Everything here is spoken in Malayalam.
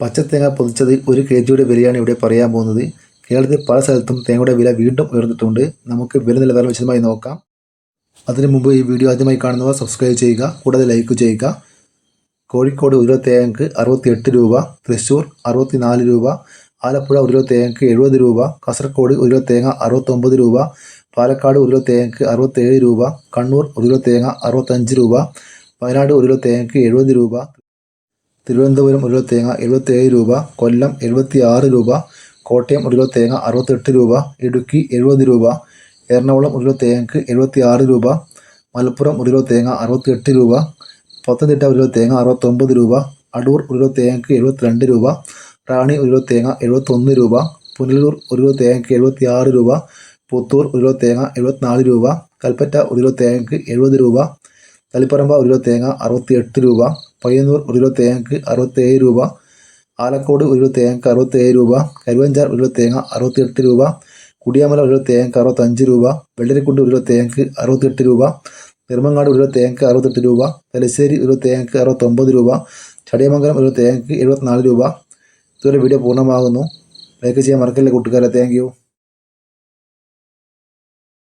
പച്ചത്തേങ്ങ പൊതിച്ചത് ഒരു കെ ജിയുടെ വിലയാണ് ഇവിടെ പറയാൻ പോകുന്നത്. കേരളത്തിൽ പല സ്ഥലത്തും തേങ്ങയുടെ വില വീണ്ടും ഉയർന്നിട്ടുണ്ട്. നമുക്ക് വില നിലവാരം വിശദമായി നോക്കാം. അതിനു മുമ്പ് ഈ വീഡിയോ ആദ്യമായി കാണുന്നവർ സബ്സ്ക്രൈബ് ചെയ്യുക കൂടാതെ ലൈക്ക് ചെയ്യുക. കോഴിക്കോട് ഒരു കിലോ തേങ്ങക്ക് അറുപത്തി എട്ട് രൂപ തൃശ്ശൂർ അറുപത്തി നാല് രൂപ ആലപ്പുഴ ഒരു കിലോ തേങ്ങക്ക് എഴുപത് രൂപ കാസർഗോഡ് ഒരു കിലോ തേങ്ങ അറുപത്തൊമ്പത് രൂപ പാലക്കാട് ഒരു കിലോ തേങ്ങക്ക് അറുപത്തേഴ് രൂപ കണ്ണൂർ ഒരു കിലോ തേങ്ങ അറുപത്തഞ്ച് രൂപ വയനാട് ഒരു കിലോ തേങ്ങക്ക് എഴുപത് രൂപ തിരുവനന്തപുരം ഒരു കിലോ തേങ്ങ എഴുപത്തേഴ് രൂപ കൊല്ലം എഴുപത്തി ആറ് രൂപ കോട്ടയം ഒരു കിലോ തേങ്ങ അറുപത്തെട്ട് രൂപ ഇടുക്കി എഴുപത് രൂപ എറണാകുളം ഒരു കിലോ തേങ്ങക്ക് എഴുപത്തി ആറ് രൂപ മലപ്പുറം ഒരു കിലോ തേങ്ങ അറുപത്തിയെട്ട് രൂപ പത്തനംതിട്ട ഒരു കിലോ തേങ്ങ അറുപത്തൊമ്പത് രൂപ അടൂർ ഒരു കിലോ തേങ്ങക്ക് എഴുപത്തിരണ്ട് രൂപ റാണി ഒരു കിലോ തേങ്ങ എഴുപത്തൊന്ന് രൂപ പുനലൂർ ഒരു കിലോ തേങ്ങക്ക് എഴുപത്തി ആറ് രൂപ പുത്തൂർ ഒരു കിലോ തേങ്ങ എഴുപത്തിനാല് രൂപ കൽപ്പറ്റ ഒരു കിലോ തേങ്ങക്ക് എഴുപത് രൂപ തളിപ്പറമ്പ ഒരു കിലോ തേങ്ങ അറുപത്തിയെട്ട് രൂപ പയ്യന്നൂർ ഒരു കിലോ തേങ്ങക്ക് അറുപത്തേഴ് രൂപ ആലക്കോട് ഒരു കിലോ തേങ്ങക്ക് അറുപത്തേഴ് രൂപ കരുവഞ്ചാർ ഒരു കിലോ തേങ്ങ അറുപത്തിയെട്ട് രൂപ കുടിയാമല ഒരു കിലോ തേങ്ങക്ക് അറുപത്തഞ്ച് രൂപ വെള്ളരിക്കുണ്ട് ഒരു കിലോ തേങ്ങക്ക് അറുപത്തെട്ട് രൂപ നിർമ്മങ്ങാട് ഒരു കിലോ തേങ്ങക്ക് അറുപത്തെട്ട് രൂപ തലശ്ശേരി ഒരു കിലോ തേങ്ങക്ക് അറുപത്തൊമ്പത് രൂപ ചടയമംഗലം ഒരു കിലോ തേങ്ങക്ക് എഴുപത്തിനാല് രൂപ. ഇതുവരെ വീഡിയോ പൂർണമാകുന്നു. ലൈക്ക് ചെയ്യാൻ മറക്കല്ലേ കൂട്ടുകാരെ. Thank you